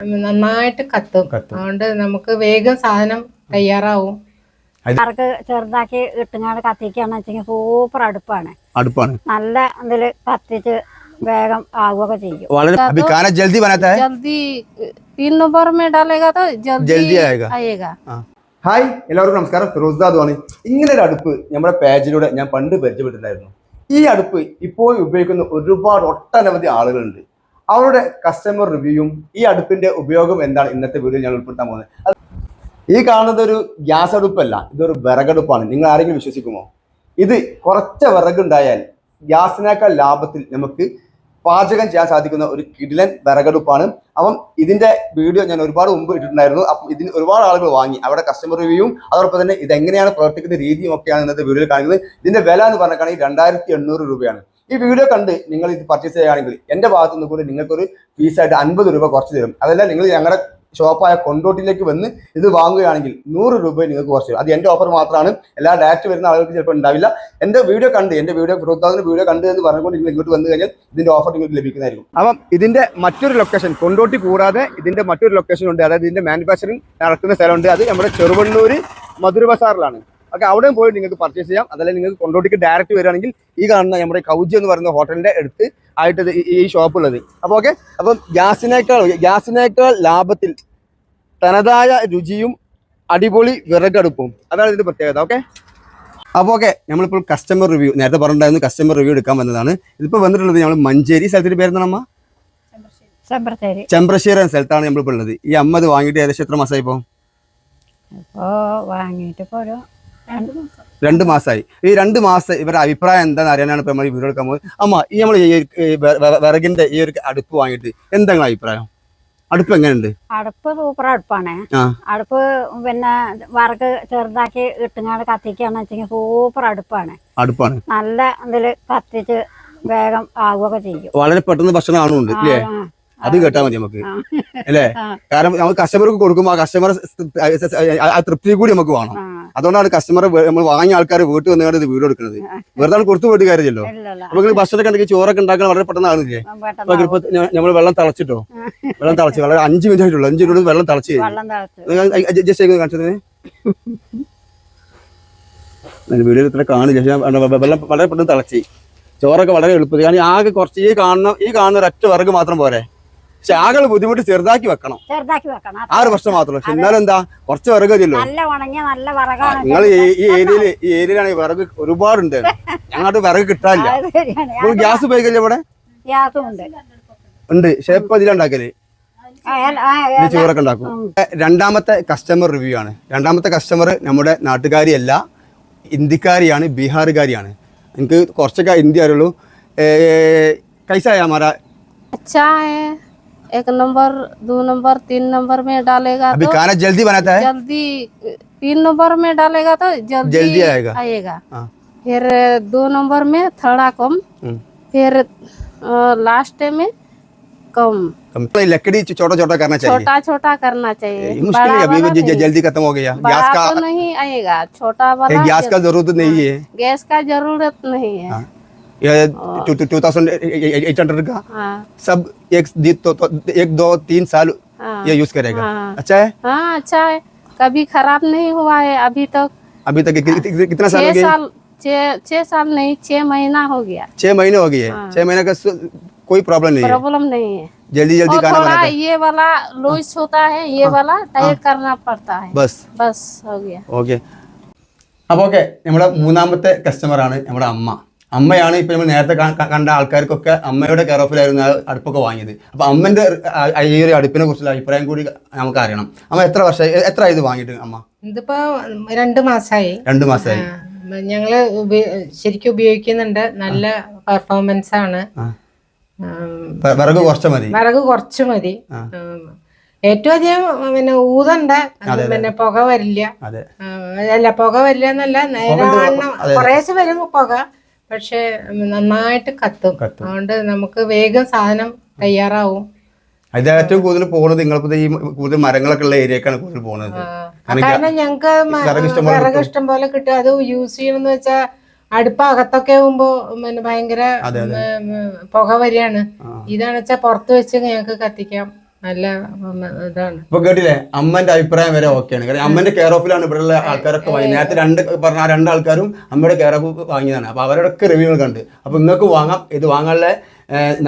നന്നായിട്ട് കത്തും കത്തും. അതുകൊണ്ട് നമുക്ക് വേഗം സാധനം തയ്യാറാവും അവർക്ക് ചെറുതാക്കി ഇട്ടുങ്ങാണ്ട് കത്തിക്കുകയാണെന്ന് വെച്ചെങ്കിൽ സൂപ്പർ അടുപ്പാണ് അടുപ്പാണ് നല്ല ഇതിൽ കത്തിച്ച് വേഗം ആവുകയൊക്കെ ചെയ്യും വളരെ अभी खाना जल्दी बनाता है जल्दी तीन नंबर में डालेगा तो जल्दी, जल्दी आएगा। आएगा ഹായ് എല്ലാവർക്കും നമസ്കാരം ഫിറോസ്ദാദുമാണ് ഇങ്ങനെ ഒരു അടുപ്പ് നമ്മുടെ പേജിലൂടെ ഞാൻ പണ്ട് പരിചയപ്പെട്ടിട്ടുണ്ടായിരുന്നു ഈ അടുപ്പ് ഇപ്പോൾ ഉപയോഗിക്കുന്ന ഒരുപാട് ഒട്ടനവധി ആളുകളുണ്ട് അവരുടെ കസ്റ്റമർ റിവ്യൂയും ഈ അടുപ്പിന്റെ ഉപയോഗം എന്താണ് ഇന്നത്തെ വീഡിയോ ഞാൻ ഉൾപ്പെടുത്താൻ പോകുന്നത്? ഈ കാണുന്നത് ഒരു ഗ്യാസ് അടുപ്പല്ല ഇതൊരു വിറകടുപ്പാണ്. നിങ്ങൾ ആരെങ്കിലും വിശ്വസിക്കുമോ? ഇത് കുറച്ച് വിറകുണ്ടായാൽ ഗ്യാസിനേക്കാൾ ലാഭത്തിൽ നമുക്ക് പാചകം ചെയ്യാൻ സാധിക്കുന്ന ഒരു കിടിലൻ വിറകടുപ്പാണ്. അപ്പം ഇതിന്റെ വീഡിയോ ഞാൻ ഒരുപാട് മുമ്പ് ഇട്ടിട്ടുണ്ടായിരുന്നു. അപ്പം ഇതിന് ഒരുപാട് ആളുകൾ വാങ്ങി. അവിടെ കസ്റ്റമർ റിവ്യൂവും അതോടൊപ്പം തന്നെ ഇത് എങ്ങനെയാണ് പ്രവർത്തിക്കുന്ന രീതിയും ഒക്കെയാണ് ഇന്നത്തെ വീഡിയോയിൽ കാണിക്കുന്നത് ഇതിന്റെ വില എന്ന് പറഞ്ഞാൽ രണ്ടായിരത്തി എണ്ണൂറ് രൂപയാണ്. ഈ വീഡിയോ കണ്ട് നിങ്ങൾ ഇത് പർച്ചേസ് ചെയ്യുകയാണെങ്കിൽ എന്റെ ഭാഗത്തു നിന്ന് കൂടി നിങ്ങൾക്കൊരു ഫീസായിട്ട് അൻപത് രൂപ കുറച്ച് തരും. അതല്ല നിങ്ങൾ ഞങ്ങളുടെ ഷോപ്പായ കൊണ്ടോട്ടിലേക്ക് വന്ന് ഇത് വാങ്ങുകയാണെങ്കിൽ നൂറ് രൂപ നിങ്ങൾക്ക് കുറച്ച് അത് എന്റെ ഓഫർ മാത്രമാണ്. എല്ലാ ഡയറക്റ്റ് വരുന്ന ആളുകൾക്ക് ചിലപ്പോൾ ഉണ്ടാവില്ല. എന്റെ വീഡിയോ കണ്ട് എന്റെ വീഡിയോ ഫിറോത്താദിന്റെ വീഡിയോ കണ്ട് എന്ന് പറഞ്ഞുകൊണ്ട് നിങ്ങൾ ഇങ്ങോട്ട് വന്നു കഴിഞ്ഞാൽ ഇതിന്റെ ഓഫർ നിങ്ങൾക്ക് ലഭിക്കുന്നതായിരിക്കും. അപ്പം ഇതിന്റെ മറ്റൊരു ലൊക്കേഷൻ കൊണ്ടോട്ടി കൂടാതെ ഇതിന്റെ മറ്റൊരു ലൊക്കേഷൻ ഉണ്ട്. അതായത് ഇതിന്റെ മാനുഫാക്ചറിങ് നടക്കുന്ന സ്ഥലമുണ്ട്. അത് നമ്മുടെ ചെറുവണ്ണൂർ മധുര ബസാറിലാണ് ഓക്കെ അവിടെയും പോയി നിങ്ങൾക്ക് പർച്ചേസ് ചെയ്യാം. അതല്ലെങ്കിൽ നിങ്ങൾക്ക് കൊണ്ടോട്ടിക്ക് ഡയറക്റ്റ് വരികയാണെങ്കിൽ ഈ കാണുന്ന നമ്മുടെ കൗജി എന്ന് പറയുന്ന ഹോട്ടലിന്റെ അടുത്ത് ആയിട്ട് ഈ- ഷോപ്പ് ഉള്ളത്. അപ്പോൾ ഓക്കെ അപ്പം ഗ്യാസിനേക്കാൾ ഗ്യാസിനേക്കാൾ ലാഭത്തിൽ തനതായ രുചിയും അടിപൊളി വിറകടുപ്പും. അതാണ് ഇതിന്റെ പ്രത്യേകത ഓക്കെ? അപ്പോൾ ഓക്കെ നമ്മളിപ്പോൾ കസ്റ്റമർ റിവ്യൂ നേരത്തെ പറഞ്ഞിട്ടുണ്ടായിരുന്നു കസ്റ്റമർ റിവ്യൂ എടുക്കാൻ വന്നതാണ്. ഇതിപ്പോൾ വന്നിട്ടുള്ളത് നമ്മൾ മഞ്ചേരി സ്ഥലത്തിന്റെ പേരെന്താണ് അമ്മ? ചെമ്പ്രശ്ശേരി. എന്ന സ്ഥലത്താണ് നമ്മളിപ്പോൾ ഉള്ളത്. ഈ അമ്മ ഇത് വാങ്ങിയിട്ട് ഏകദേശം എത്ര മാസമായി ഇപ്പോൾ ഇപ്പോൾ വാങ്ങിയിട്ട് ഇപ്പോൾ ഒരു രണ്ട് മാസം. രണ്ട് മാസമായി ഈ രണ്ട് മാസം ഇവരുടെ അഭിപ്രായം എന്താണെന്ന് അറിയാനാണ് ഇപ്പൊ നമ്മൾ ഈ വീഡിയോ എടുക്കാൻ പോകുന്നത് അമ്മ ഈ നമ്മൾ ഈ വിറകിന്റെ ഈ ഒരു അടുപ്പ് വാങ്ങിയിട്ട് എന്താണ് നിങ്ങളുടെ അഭിപ്രായം? അടുപ്പ് എങ്ങനെയുണ്ട്? അടുപ്പ് സൂപ്പർ അടുപ്പാണ്. അടുപ്പ് പിന്നെ വറക്ക് ചെറുതാക്കി ഇട്ടുങ്ങാണ്ട് കത്തിക്കാന്ന് വെച്ചെങ്കിൽ സൂപ്പർ അടുപ്പാണ്. അടുപ്പാണ്. നല്ല ഇതിൽ കത്തിച്ച് വേഗം ആവുകയൊക്കെ ചെയ്യും. വളരെ പെട്ടെന്ന് ഭക്ഷണം കാണുന്നുണ്ട് ഇല്ലേ? ആ, അത് കേട്ടാ മതി നമുക്ക്. അല്ലേ? കാരണം നമ്മൾ കസ്റ്റമർക്ക് കൊടുക്കുമ്പോൾ ആ കസ്റ്റമർ ആ തൃപ്തി കൂടി നമുക്ക് വേണം. അതുകൊണ്ടാണ് കസ്റ്റമർ നമ്മൾ വാങ്ങിയ ആൾക്കാർ വീട്ടിൽ വന്നുകൊണ്ട് ഇത് വീട് എടുക്കുന്നത്. വെറുതെ കൊടുത്തു പോയിട്ട് കാര്യമല്ലോ നമുക്ക് ഭക്ഷണത്തെ ഭക്ഷണമൊക്കെ ഉണ്ടെങ്കിൽ ചോറൊക്കെ ഉണ്ടാക്കാൻ വളരെ പെട്ടെന്ന് ആകുന്നില്ലേ നമ്മൾ വെള്ളം തളച്ചിട്ടോ? വെള്ളം തിളച്ച്. വളരെ അഞ്ച് മിനിറ്റ് ആയിട്ടുള്ളൂ. അഞ്ച് മിനിറ്റ് വെള്ളം തിളച്ച് ജസ്റ്റ് കാണിച്ചത് വീഡിയോ ഇത്ര കാണില്ല വെള്ളം വളരെ പെട്ടെന്ന് തിളച്ച്. ചോറൊക്കെ വളരെ എളുപ്പത്തിൽ. കാരണം ആകെ കുറച്ച് ഈ കാണുന്ന ഈ കാണുന്ന ഒരൊറ്റ വിറക് മാത്രം പോരെ. പക്ഷെ ആകെ ബുദ്ധിമുട്ട് ചെറുതാക്കി വെക്കണം ചെറുതാക്കി വെക്കണം ആ ഒരു പ്രശ്നം മാത്രമേ പക്ഷെ എന്നാലും എന്താ കുറച്ച് വിറക് മതിയല്ലോ നല്ല ഉണങ്ങിയ നല്ല വറകാണ് നിങ്ങൾ ഈ ഈ ഏരിയയിൽ ഈ ഏരിയയിലാണ് വിറക് ഒരുപാടുണ്ട് ഞങ്ങോട്ട് വിറക് കിട്ടാനില്ല അത് ശരിയാണ് ഇപ്പോൾ ഗ്യാസ് ഉപയോഗിക്കില്ല ഇവിടെ ഗ്യാസും ഉണ്ട് ഉണ്ട് ഷേപ്പ് അതിലുണ്ടാക്കല് ആ, എൽ- ആ, ഇത് ചോറൊക്കെ ഉണ്ടാക്കും രണ്ടാമത്തെ കസ്റ്റമർ റിവ്യൂ ആണ് രണ്ടാമത്തെ കസ്റ്റമർ നമ്മുടെ നാട്ടുകാരിയല്ല ഹിന്ദിക്കാരിയാണ് ബീഹാറുകാരിയാണ് എനിക്ക് കുറച്ചൊക്കെ ഹിന്ദി അറിയുള്ളൂ കൈസായ हमारा अच्छा है एक नंबर दो नंबर तीन नंबर में डालेगा अभी तो खाना जल्दी बनाता है जल्दी तीन नंबर में डालेगा तो जल्दी, जल्दी आएगा। आएगा हाँ। फिर दो नंबर में थोड़ा कम हम्म। फिर लास्ट में कम हमको ये लकड़ी छोटा छोटा करना चाहिए छोटा छोटा करना चाहिए मुश्किल है अभी। जल्दी खत्म हो गया गैस का तो नहीं आएगा छोटा वाला गैस का ज़रूरत नहीं है गैस का ज़रूरत नहीं है हाँ। टू थाउजेंड एट हंड्रेड का हाँ सब एक दि- तो, तो, एक दो तीन साल हाँ ये यूज करेगा हाँ। अच्छा है हाँ अच्छा है कभी खराब नहीं हुआ है अभी तक अभी तक कि- कि- कितना साल हो छह गया साल छह छह साल नहीं छह महीना हो गया छह महीने हो गए हाँ। छह महीने का सु- कोई प्रॉब्लम नहीं है प्रॉब्लम नहीं है जल्दी जल्दी और खाना थोड़ा बनाते हैं ये वाला लूज होता है ये वाला टाइट करना पड़ता है ബസ് बस हो गया ഓക്കെ അപ്പോൾ ഓക്കെ നമ്മുടെ മൂന്നാമത്തെ കസ്റ്റമറാണ് നമ്മുടെ അമ്മ അമ്മയാണ് ഇപ്പൊ നമ്മൾ നേരത്തെ കണ്ട ആൾക്കാർക്കൊക്കെ അമ്മയുടെ കെയർ ഓഫിലായിരുന്നു അടുപ്പൊക്കെ വാങ്ങിയത്. അപ്പൊ അമ്മന്റെ ആ- ആ ഈ ഒരു അടുപ്പിനെ കുറിച്ചുള്ള അഭിപ്രായം കൂടി നമുക്ക് അറിയണം അമ്മ എത്ര വർഷം എത്ര ഇത് വാങ്ങിയിട്ട് അമ്മ? ഇതിപ്പോ രണ്ട് മാസമായി രണ്ടു മാസമായി ഞങ്ങൾ ശരിക്കും ഉപയോഗിക്കുന്നുണ്ട്. നല്ല പെർഫോമൻസ് ആണ്. വിറക് കുറച്ച് മതി. വിറക് കുറച്ച് മതി. ഏറ്റവും അധികം പിന്നെ ഊതണ്ട. പിന്നെ പുക വരില്ല. അല്ല പുക വരില്ല എന്നല്ല. നേരെ കുറേശ്ശെ വരും പുക. പക്ഷെ നന്നായിട്ട് കത്തും. അതുകൊണ്ട് നമുക്ക് വേഗം സാധനം തയ്യാറാവും. ഇത് ഏറ്റവും കൂടുതൽ പോകുന്നത് നിങ്ങളിപ്പോ ഈ കൂടുതൽ മരങ്ങളൊക്കെ ഉള്ള ഏരിയക്കാണ് കൂടുതൽ പോകുന്നത്. കാരണം ഞങ്ങൾക്ക് വിറക് ഇഷ്ടം പോലെ കിട്ടും. അത് യൂസ് ചെയ്യണമെന്ന് വെച്ചാൽ അടുപ്പ് അകത്തൊക്കെ ആവുമ്പോ പിന്നെ ഭയങ്കര പുക വരികയാണ്. ഇതാണെച്ചാ പുറത്ത് വെച്ച് ഞങ്ങൾക്ക് കത്തിക്കാം. നല്ല ഇതാണ്. ഇപ്പൊ കേട്ടില്ലേ? അമ്മന്റെ അഭിപ്രായം വരെ ഓക്കെയാണ്. കാരണം അമ്മന്റെ കെയർ ഓഫിലാണ് ഇവിടെയുള്ള ആൾക്കാരൊക്കെ വാങ്ങി. നേരത്തെ രണ്ട് പറഞ്ഞ രണ്ട് ആൾക്കാരും അമ്മയുടെ കെയർ ഓഫ് വാങ്ങിയതാണ്. അപ്പൊ അവരോടൊക്കെ റിവ്യൂ കണ്ട്. അപ്പൊ നിങ്ങൾക്ക് വാങ്ങാം. ഇത് വാങ്ങാനുള്ള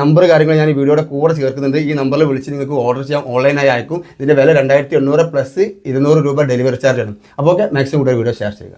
നമ്പർ കാര്യങ്ങൾ ഞാൻ ഈ വീഡിയോയുടെ കൂടെ ചേർക്കുന്നുണ്ട്. ഈ നമ്പറിൽ വിളിച്ച് നിങ്ങൾക്ക് ഓർഡർ ചെയ്യാം. ഓൺലൈനായി അയക്കും. ഇതിന്റെ വില രണ്ടായിരത്തി എണ്ണൂറ് പ്ലസ് ഇരുന്നൂറ് രൂപ ഡെലിവറി ചാർജ് ആണ്. അപ്പോൾ ഓക്കെ മാക്സിമം കൂടെ വീഡിയോ ഷെയർ ചെയ്യുക.